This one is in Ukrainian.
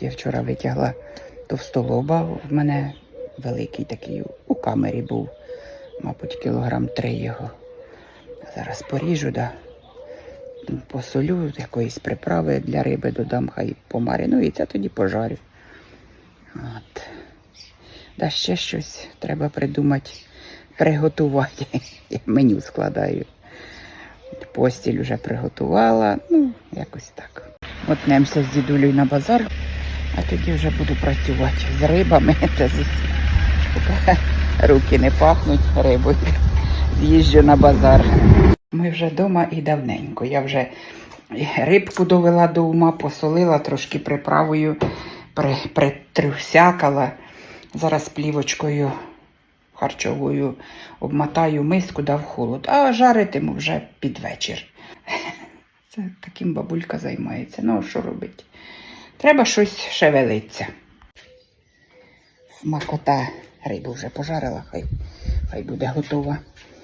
Я вчора витягла товстолоба. В мене великий такий у камері був, мабуть, кілограм три його. Зараз поріжу, да. посолю якоїсь приправи для риби додам, хай помарину і це тоді пожарю. От. Да ще щось треба придумати, приготувати. Я меню складаю. Постіль вже приготувала. Ну, якось так. Отнемося з дідулею на базар, а тоді вже буду працювати з рибами та з. Руки не пахнуть рибою. З'їжджу на базар. Ми вже вдома і давненько. Я вже рибку довела до ума, посолила трошки приправою, при. Зараз плівочкою харчовою обмотаю миску, дав холод, а жаритиму вже під вечір. Це таким бабулька займається. Ну, що робить? Треба щось шевелиться. Смакота рибу вже пожарила, хай, хай буде готова.